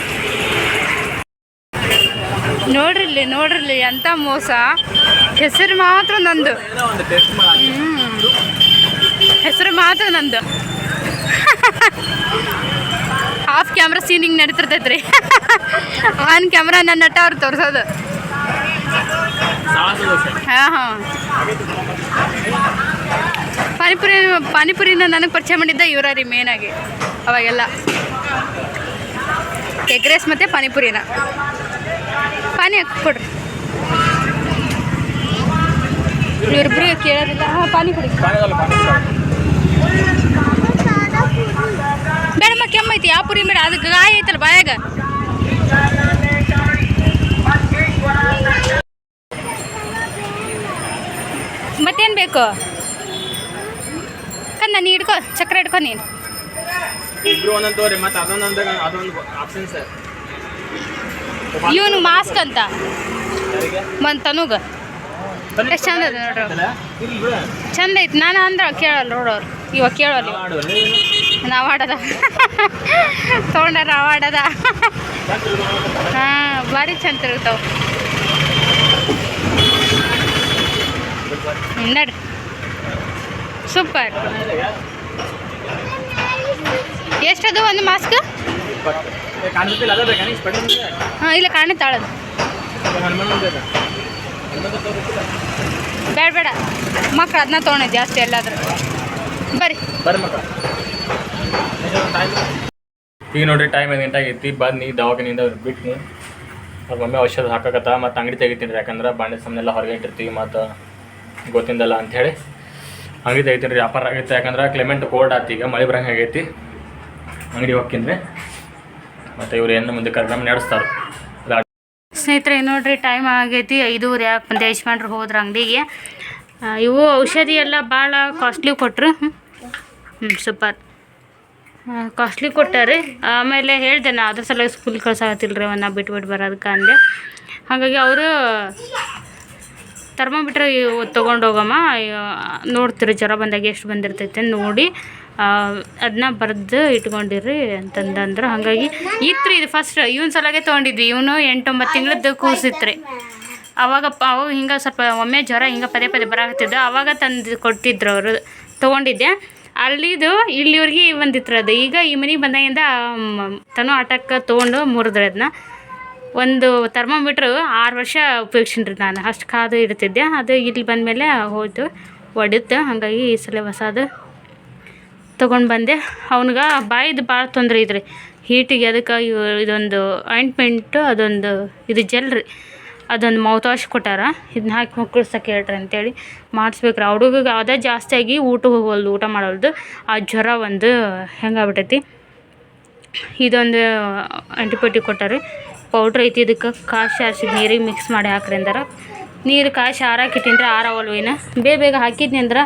Speaker 1: ನೋಡ್ರಿ ಇಲ್ಲಿ ನೋಡ್ರಿ ಇಲ್ಲಿ ಎಂಥ ಮೋಸ? ಹೆಸರು ಮಾತ್ರ ನಂದು. ಹೆಸರು ಮಾತ್ರ ನಂದು. ಆಫ್ ಕ್ಯಾಮ್ರಾ ಸೀನಿಂಗ್ ನಡೀತಿರ್ತೈತ್ರಿ. ಆನ್ ಕ್ಯಾಮ್ರಾ ನನ್ನ ನಟ ಅವ್ರು ತೋರಿಸೋದು. ಹಾಂ ಹಾಂ. ಪಾನಿಪುರಿ, ಪಾನಿಪುರಿನ ನನಗೆ ಪರಿಚಯ ಮಾಡಿದ್ದ ಇವರ ರೀ ಮೇನಾಗಿ ಅವಾಗೆಲ್ಲ. ಎಗ್ ರೈಸ್ ಮತ್ತು ಪಾನಿಪುರಿನ. ಪಾನಿ ಹಾಕಿ ಕೊಡ್ರಿ ಇವ್ರಿಬ್ರಿಗೆ ಕೇಳೋದಿಲ್ಲ ಹಾಂ, ಪಾನಿ ಕೊಡಿ. ಬೇಡಮ್ಮ ಕೆಮ್ಮೈತಿ ಯಾವ ಪುರಿ ಬೇಡ ಅದಕ್ಕೆ ಗಾಯ ಐತಲ್ಲ ಬಾಯಾಗ. ಮತ್ತೇನು ಬೇಕು? ಕನ್ನ ನೀ ಹಿಡ್ಕೊ, ಚಕ್ರ ಹಿಡ್ಕೊ ನೀನು.
Speaker 3: ಇಬ್ರು ಒಂದೊಂದು ಮತ್ತೆ ಅದೊಂದೊಂದು ಅದೊಂದು ಆಪ್ಷನ್ಸ್
Speaker 1: ಇವನು ಮಾಸ್ಕ್ ಅಂತ. ತನುಗ. ಎಷ್ಟು ಚಂದ ಅದ ನೋಡ್ರಿ ಚಂದ ಐತಿ. ನಾನು ಅಂದ್ರೆ ಕೇಳಲ್ಲ ನೋಡೋರು ಇವಾಗ ಕೇಳಲ್ಲ. ನಾವು ಆಡೋದ. ತೊಗೊಂಡಾರ ಆಡೋದ. ಹಾಂ, ಭಾರಿ ಚಂದ ತಿರುಗ್ತಾವ. ನಡ್ರಿ. ಸೂಪರ್. ಎಷ್ಟದು ಒಂದು ಮಾಸ್ಕ್? ಹಾಂ ಇಲ್ಲ ಕಾಣುತ್ತಾಳದು
Speaker 3: ತಾಳದು.
Speaker 1: ಬೇಡ ಬೇಡ. ಮಕ್ಳು ಅದನ್ನ ತೊಗೊಂಡೆ ಜಾಸ್ತಿ ಎಲ್ಲಾದ್ರೂ. ಬರ್ರಿ.
Speaker 3: ಈಗ ನೋಡ್ರಿ ಟೈಮ್ ಐದು ಗಂಟೆ ಆಗೈತಿ. ಬನ್ನಿ ದವಾಖಾನಿಯಿಂದ ಬಿಟ್ಟು ಅವ್ರ ಮಮ್ಮಿ ಔಷಧ ಹಾಕಕತ್ತ ಮತ್ತು ಅಂಗಡಿ ತೆಗಿತೀನಿ ರೀ ಯಾಕಂದ್ರೆ ಬಾಂಡೆ ಸಮನೆಲ್ಲ ಹೊರಗೆ ಇಟ್ಟಿರ್ತೀವಿ ಮತ್ತು ಗೊತ್ತಿಂದಲ್ಲ ಅಂಥೇಳಿ ಅಂಗಡಿ ತೆಗಿತೀನಿ ರೀ ವ್ಯಾಪಾರ ಆಗೈತೆ ಯಾಕಂದ್ರೆ ಕ್ಲೈಮೇಟ್ ಕೋಲ್ಡ್ ಆಯ್ತು ಈಗ ಮಳೆ ಬರಂಗೆ ಆಗೈತಿ. ಅಂಗಡಿ ಹೋಗ್ತೀನಿ ರೀ. ಮತ್ತು ಇವ್ರು ಏನು ಮುಂದೆ ಕಾರ್ಯಕ್ರಮ ನಡೆಸ್ತಾರೆ.
Speaker 1: ಸ್ನೇಹಿತರೆ ನೋಡ್ರಿ ಟೈಮ್ ಆಗೈತಿ ಐದೂವರೆ ಯಾಕೆ ಮತ್ತೆ ಯಜಮಾನ್ರು ಹೋದ್ರ ಅಂಗಡಿಗೆ. ಇವು ಔಷಧಿ ಎಲ್ಲ ಭಾಳ ಕಾಸ್ಟ್ಲಿ ಕೊಟ್ಟರು ಹ್ಞೂ ಸೂಪರ್ ಕಾಸ್ಟ್ಲಿ ಕೊಟ್ಟಾರೆ. ಆಮೇಲೆ ಹೇಳಿದೆ ನಾ, ಅದ್ರ ಸಲ ಸ್ಕೂಲ್ ಕಳ್ಸಾಗತ್ತಿಲ್ಲ ರೀ ಅವನ್ನ ಬಿಟ್ಬಿಟ್ಟು ಬಿಟ್ಟು ಬರೋದಕ್ಕೆ ಅಂದೆ. ಹಾಗಾಗಿ ಅವರು ಥರ್ಮೋಮೀಟ್ರ್ ತೊಗೊಂಡು ಹೋಗಮ್ಮ. ನೋಡ್ತೀರಿ, ಜ್ವರ ಬಂದಾಗ ಎಷ್ಟು ಬಂದಿರ್ತೈತೆ ನೋಡಿ. ಅದನ್ನ ಬರೆದು ಇಟ್ಕೊಂಡಿರಿ ಅಂತಂದಂದ್ರೆ. ಹಾಗಾಗಿ ಇತ್ತು ಇದು ಫಸ್ಟ್ ಇವನ್ ಸಲಗೆ ತೊಗೊಂಡಿದ್ವಿ. ಇವನು ಎಂಟೊಂಬತ್ತು ತಿಂಗಳದ್ದು ಕೂಸಿತ್ರಿ ಅವಾಗ ಅವು ಹಿಂಗ ಸ್ವಲ್ಪ ಒಮ್ಮೆ ಜ್ವರ ಹಿಂಗೆ ಪದೇ ಪದೇ ಬರಾಕತ್ತಿದ್ದ ಅವಾಗ ತಂದು ಕೊಟ್ಟಿದ್ರು ಅವರು ತೊಗೊಂಡಿದ್ದೆ. ಅಲ್ಲಿದು ಇಲ್ಲಿವ್ರಿಗೆ ಬಂದಿತ್ತು ಅದು. ಈಗ ಈ ಮನೆಗೆ ಬಂದಾಗಿಂದ ತನು ಆಟಕ್ಕೆ ತೊಗೊಂಡು ಮುರಿದ್ರೆ ಅದನ್ನ ಒಂದು ಥರ್ಮೋಮೀಟ್ರ್ ಆರು ವರ್ಷ ಉಪಯೋಗಿಸಿನ್ರಿ ನಾನು. ಅಷ್ಟು ಕಾದು ಇಡ್ತಿದ್ದೆ. ಅದು ಇಲ್ಲಿ ಬಂದಮೇಲೆ ಹೋಯ್ತು, ಒಡಿತು. ಹಾಗಾಗಿ ಈ ಸಲ ಹೊಸದು ತೊಗೊಂಡು ಬಂದೆ. ಅವ್ನಿಗೆ ಬಾಯಿದು ಭಾಳ ತೊಂದರೆ ಇದ್ರಿ ಹೀಟಿಗೆ ಅದಕ್ಕೆ ಇದೊಂದು ಆಯಿಂಟ್ಮೆಂಟು ಅದೊಂದು ಇದು ಜೆಲ್ ರೀ. ಅದೊಂದು ಮೌತ್ ವಾಶ್ ಕೊಟ್ಟಾರ. ಇದನ್ನ ಹಾಕಿ ಮುಕ್ಕಳ್ಸಕ್ಕೆ ಹೇಳ್ರಿ ಅಂತೇಳಿ ಮಾಡಿಸ್ಬೇಕ್ರಿ. ಆ ಹುಡುಗಗೆ ಅದೇ ಜಾಸ್ತಿಯಾಗಿ ಊಟ ಹೋಗೋಲ್ದು, ಊಟ ಮಾಡೋಲ್ದು. ಆ ಜ್ವರ ಒಂದು ಹೆಂಗಾಗ್ಬಿಟ್ಟೈತಿ ಇದೊಂದು ಆ್ಯಂಟಿಬಯೋಟಿಕ್ ಕೊಟ್ಟಾರೆ. ಪೌಡ್ರ್ ಐತಿ ಇದಕ್ಕೆ. ಕಾಶಿ ಹಾರಿಸಿದ ನೀರಿಗೆ ಮಿಕ್ಸ್ ಮಾಡಿ ಹಾಕ್ರಿ ಅಂದ್ರೆ. ನೀರು ಕಾಶಿ ಆರಾಕಿಟ್ಟಿನ್ರಿ ಆರವಲ್ವು ಇನ್ನು ಬೇಗ ಬೇಗ ಹಾಕಿದ್ನಿ ಅಂದ್ರೆ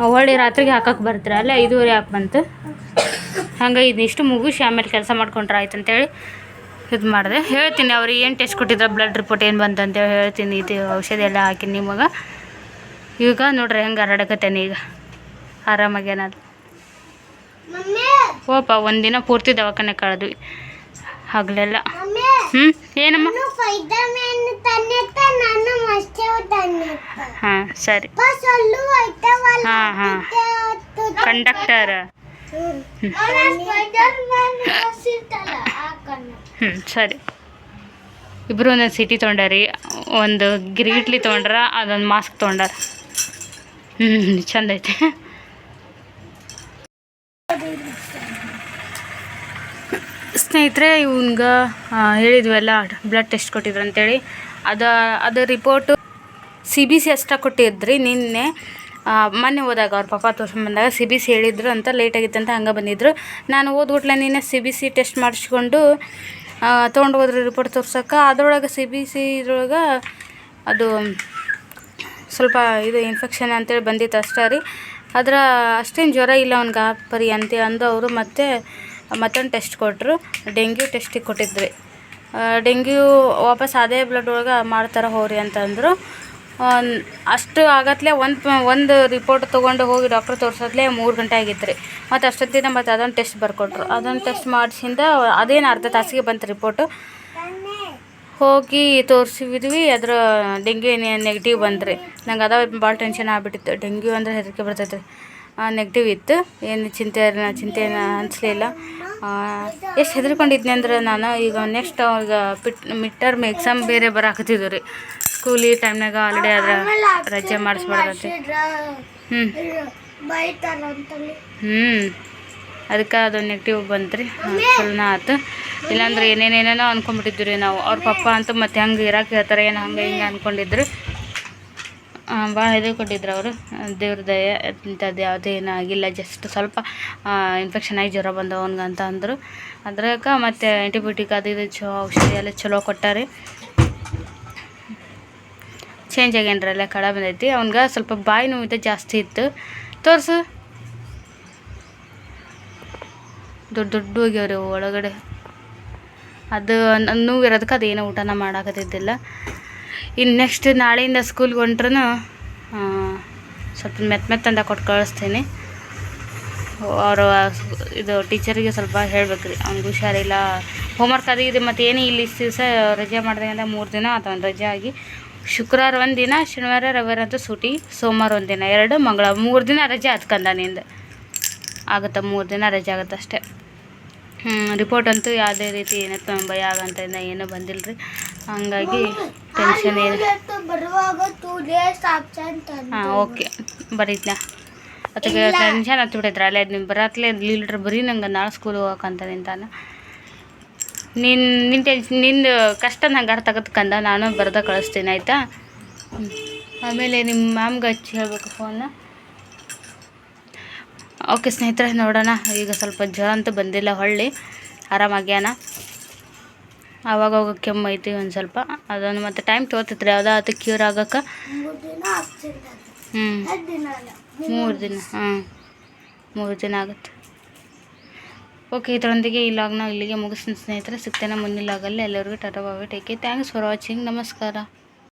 Speaker 1: ಹೊಳ್ಳಿ ರಾತ್ರಿಗೆ ಹಾಕಕ್ಕೆ ಬರ್ತೀರ? ಅಲ್ಲೇ ಐದೂವರೆ ಹಾಕಿ ಬಂತು? ಹಂಗೆ ಇದನ್ನಿಷ್ಟು ಮುಗಿಸಿ ಆಮೇಲೆ ಕೆಲಸ ಮಾಡ್ಕೊಂಡ್ರೆ ಆಯ್ತು ಅಂತೇಳಿ ಇದು ಮಾಡಿದೆ. ಹೇಳ್ತೀನಿ ಅವ್ರಿಗೆ ಏನು ಟೆಸ್ಟ್ ಕೊಟ್ಟಿದ್ರೆ ಬ್ಲಡ್ ರಿಪೋರ್ಟ್ ಏನು ಬಂತು ಅಂತೇಳಿ ಹೇಳ್ತೀನಿ. ಇದು ಔಷಧಿ ಎಲ್ಲ ಹಾಕಿನಿ ನಿಮಗೆ. ಈಗ ನೋಡ್ರಿ ಹೆಂಗೆ ಹರಡಕತ್ತೇನೆ ಈಗ. ಆರಾಮಾಗಿ ಏನಾದ್ರು.
Speaker 2: ಮಮ್ಮಿ!
Speaker 1: ಓಪ ಒಂದಿನ ಪೂರ್ತಿ ದವಾಖಾನೆ ಕಳೆದ್ವಿ. ಹಗಲೆಲ್ಲ ಹ್ಞೂ ಏನಮ್ಮ? ಹಾಂ ಸರಿ. ಹಾಂ ಹಾಂ. ಕಂಡಕ್ಟರ್. ಹ್ಞೂ ಸರಿ. ಇಬ್ಬರು ಒಂದೊಂದು ಸಿಟಿ ತೊಗೊಂಡಾರಿ ಒಂದು ಗಿರಿಗಿಟ್ಲಿ ತೊಗೊಂಡ್ರ ಅದೊಂದು ಮಾಸ್ಕ್ ತೊಗೊಂಡಾರ. ಹ್ಞೂ ಚಂದ ಐತೆ. ಸ್ನೇಹಿತರೆ, ಇವ್ನ್ಗೆ ಹೇಳಿದ್ವಲ್ಲ ಬ್ಲಡ್ ಟೆಸ್ಟ್ ಕೊಟ್ಟಿದ್ರು ಅಂತೇಳಿ ಅದು ಅದು ರಿಪೋರ್ಟು ಸಿ ಬಿ ಸಿ ಅಷ್ಟ ಕೊಟ್ಟಿದ್ರಿ ನಿನ್ನೆ. ಮೊನ್ನೆ ಹೋದಾಗ ಅವ್ರ ಪಾಪ ತೋರ್ಸ್ಕೊಂಡು ಬಂದಾಗ ಸಿ ಬಿ ಸಿ ಹೇಳಿದ್ರು ಅಂತ ಲೇಟ್ ಆಗಿತ್ತು ಅಂತ ಹಂಗೆ ಬಂದಿದ್ರು. ನಾನು ಓದ್ಬಿಟ್ಲೆ ನಿನ್ನೆ ಸಿ ಬಿ ಸಿ ಟೆಸ್ಟ್ ಮಾಡಿಸ್ಕೊಂಡು ತೊಗೊಂಡು ಹೋದ್ರು ರಿಪೋರ್ಟ್ ತೋರ್ಸೋಕೆ. ಅದ್ರೊಳಗೆ ಸಿ ಬಿ ಸಿ ಇದ್ರೊಳಗೆ ಅದು ಸ್ವಲ್ಪ ಇದು ಇನ್ಫೆಕ್ಷನ್ ಅಂತೇಳಿ ಬಂದಿತ್ತು ಅಷ್ಟೇ ರೀ. ಅದರ ಅಷ್ಟೇನು ಜ್ವರ ಇಲ್ಲ ಅವ್ನಿಗೆ ಪರಿ ಅಂತ ಅಂದು ಅವರು ಮತ್ತೆ ಮತ್ತೊಂದು ಟೆಸ್ಟ್ ಕೊಟ್ಟರು. ಡೆಂಗ್ಯೂ ಟೆಸ್ಟಿಗೆ ಕೊಟ್ಟಿದ್ರಿ ಡೆಂಗ್ಯೂ ವಾಪಸ್ ಅದೇ ಬ್ಲಡ್ ಒಳಗೆ ಮಾಡ್ತಾರೆ ಹೋಗ್ರಿ ಅಂತಂದರು. ಅಷ್ಟು ಆಗತ್ಲೆ ಒಂದು ಒಂದು ರಿಪೋರ್ಟ್ ತೊಗೊಂಡು ಹೋಗಿ ಡಾಕ್ಟ್ರ್ ತೋರಿಸೋದ್ಲೇ ಮೂರು ಗಂಟೆ ಆಗಿತ್ತು ರೀ ಮತ್ತು ಅಷ್ಟೊತ್ತಿನ ಮತ್ತು ಅದೊಂದು ಟೆಸ್ಟ್ ಬರ್ಕೊಟ್ರು. ಅದೊಂದು ಟೆಸ್ಟ್ ಮಾಡಿಸಿಂದ ಅದೇನು ಅರ್ಧ ತಾಸಿಗೆ ಬಂತು ರಿಪೋರ್ಟು ಹೋಗಿ ತೋರಿಸಿದ್ವಿ, ಅದ್ರ ಡೆಂಗ್ಯೂ ನೆಗೆಟಿವ್ ಬಂದ್ರಿ. ನಂಗೆ ಅದ ಭಾಳ ಟೆನ್ಷನ್ ಆಗ್ಬಿಟ್ಟಿತ್ತು. ಡೆಂಗ್ಯೂ ಅಂದ್ರೆ ಹೆದರಿಕೆ ಬರ್ತೈತೆ ನೆಗೆಟಿವ್ ಇತ್ತು. ಏನು ಚಿಂತೆ ಚಿಂತೆ ಅನಿಸ್ಲಿಲ್ಲ. ಎಷ್ಟು ಹೆದರ್ಕೊಂಡಿದ್ನಿ ಅಂದ್ರೆ ನಾನು ಈಗ ನೆಕ್ಸ್ಟ್ ಈಗ ಪಿಟ್ ಮಿಡ್ ಟರ್ಮ್ ಎಕ್ಸಾಮ್ ಬೇರೆ ಬರಾಕತ್ತಿದ್ವು ರೀ ಸ್ಕೂಲಿ ಟೈಮ್ನಾಗ ಆಲ್ರೆಡಿ ಆದ್ರೆ ರಜೆ ಮಾಡಿಸ್ಬಾರ್ದು ಹ್ಞೂ ಹ್ಞೂ ಅದಕ್ಕೆ ಅದು ನೆಗೆಟಿವ್ ಬಂತು ರೀ ಚಲನ ಆಯ್ತು ಇಲ್ಲಾಂದ್ರೆ ಏನೇನೇನೇನೋ ಅನ್ಕೊಂಬಿಟ್ಟಿದ್ವಿ ರೀ ನಾವು. ಅವ್ರ ಪಪ್ಪ ಅಂತೂ ಮತ್ತೆ ಹೆಂಗೆ ಇರಕ್ಕೆ ಹೇಳ್ತಾರೆ. ಏನು ಹಂಗೆ ಹಿಂಗೆ ಅಂದ್ಕೊಂಡಿದ್ರು ಭಾಳ ಇದು ಕೊಟ್ಟಿದ್ರು ಅವರು. ದೇವ್ರ ದಯ, ಇಂಥದ್ದು ಯಾವುದೇ ಆಗಿಲ್ಲ ಜಸ್ಟ್ ಸ್ವಲ್ಪ ಇನ್ಫೆಕ್ಷನ್ ಆಗಿ ಜ್ವರ ಬಂದವ ಅವ್ನಿಗೆ ಅಂತ ಅಂದರು. ಅದ್ರಾಗ ಮತ್ತು ಆ್ಯಂಟಿಬಯೋಟಿಕ್ ಅದು ಇದು ಚೊ, ಔಷಧಿ ಎಲ್ಲ ಚಲೋ ಕೊಟ್ಟಾರೆ. ಚೇಂಜ್ ಆಗ್ಯಾನ್ರಿ ಎಲ್ಲ ಕಡ ಬಂದೈತಿ. ಅವ್ನಿಗೆ ಸ್ವಲ್ಪ ಬಾಯಿ ನೋವಿತ ಜಾಸ್ತಿ ಇತ್ತು. ತೋರ್ಸು. ದೊಡ್ಡ ದೊಡ್ಡ ಹೋಗ್ಯಾವ್ರಿ ಒಳಗಡೆ. ಅದು ನೋವಿರೋದಕ್ಕೆ ಅದೇನೋ ಊಟನ ಮಾಡಾಕತ್ತಿದ್ದಿಲ್ಲ. ಇನ್ನು ನೆಕ್ಸ್ಟ್ ನಾಳೆಯಿಂದ ಸ್ಕೂಲ್ಗೆ ಹೊಂಟ್ರೂ ಸ್ವಲ್ಪ ಮೆತ್ತ ಮೆತ್ತಂದ ಕೊಟ್ಟು ಕಳಿಸ್ತೀನಿ. ಅವರು ಇದು ಟೀಚರಿಗೆ ಸ್ವಲ್ಪ ಹೇಳ್ಬೇಕು ರೀ ಅವ್ನಿಗೆ ಹುಷಾರಿಲ್ಲ. ಹೋಮ್ವರ್ಕ್ ಅದು ಇದು ಮತ್ತು ಏನು ಇಲ್ಲಿ ಇಷ್ಟು ದಿವಸ ರಜೆ ಮಾಡಿದಾಗ ಮೂರು ದಿನ ಅದೊಂದು ರಜೆ ಆಗಿ. ಶುಕ್ರವಾರ ಒಂದು ದಿನ, ಶನಿವಾರ, ರವಿವಾರ ಅಂತೂ ಸೂಟಿ. ಸೋಮವಾರ ಒಂದು ದಿನ, ಎರಡು ಮಂಗಳ ಮೂರು ದಿನ ರಜೆ ಹತ್ಕಂದ ನಿಂದು. ಆಗುತ್ತೆ ಮೂರು ದಿನ ರಜೆ ಆಗುತ್ತೆ ಅಷ್ಟೇ. ರಿಪೋರ್ಟ್ ಅಂತೂ ಯಾವುದೇ ರೀತಿ ಏನಕ್ಕೆ ಭಯ ಆಗಂತ ಏನೂ ಬಂದಿಲ್ಲ ರೀ ಹಂಗಾಗಿ ಟೆನ್ಷನ್ ಏನು ಹಾಂ ಓಕೆ ಬರೀದ್ನ ಅದಕ್ಕೆ ಟೆನ್ಷನ್ ಹತ್ತು ಬಿಟ್ಟೈತ್ರ ಅಲ್ಲೇ ನೀವು ಬರತ್ಲೇ ಲೀಲ್ಡ್ರ್ ಬರೀ ನಂಗೆ ನಾಳೆ ಸ್ಕೂಲ್ ಹೋಗಕ್ಕಂತ ನಿಂತಾನ. ನಿನ್ನ ನಿನ್ನ ಟೆನ್ಷನ್ ನಿಂದು ಕಷ್ಟ ನಂಗೆ ಅರ್ಥ ಆಗತ್ಕಂದ ನಾನು ಬರ್ದ ಕಳಿಸ್ತೀನಿ ಆಯಿತಾ? ಆಮೇಲೆ ನಿಮ್ಮ ಮ್ಯಾಮ್ಗೆ ಹಚ್ಚಿ ಹೇಳ್ಬೇಕು ಫೋನ್ನ ಓಕೆ ಸ್ನೇಹಿತರೆ ನೋಡೋಣ. ಈಗ ಸ್ವಲ್ಪ ಜ್ವರ ಅಂತೂ ಬಂದಿಲ್ಲ ಹೊಳ್ಳಿ. ಆರಾಮಾಗ್ಯಾನ? ಆವಾಗ ಅವಾಗ ಕೆಮ್ಮು ಐತಿ ಒಂದು ಸ್ವಲ್ಪ. ಅದನ್ನು ಮತ್ತೆ ಟೈಮ್ ತೊಗೊತೈತ್ರಿ ಯಾವುದೋ ಅದು. ಕ್ಯೂರ್ ಆಗಕ್ಕೆ
Speaker 2: ಆಗುತ್ತೆ
Speaker 1: ಹ್ಞೂ ಮೂರು ದಿನ ಹಾಂ. ಮೂರು ದಿನ ಆಗುತ್ತೆ. ಓಕೆ ಇದರೊಂದಿಗೆ ಈ ಲಾಗ್ನ ಇಲ್ಲಿಗೆ ಮುಗಿಸ್ತೀನಿ ಸ್ನೇಹಿತರೆ. ಸಿಗ್ತೇನೆ ಮುಂದಿನ ಲಾಗಲ್ಲಿ ಎಲ್ಲರಿಗೂ ಟಾಟಾ ಬಾಬಾ ಟೇಕ್ ಥ್ಯಾಂಕ್ಸ್ ಫಾರ್ ವಾಚಿಂಗ್ ನಮಸ್ಕಾರ.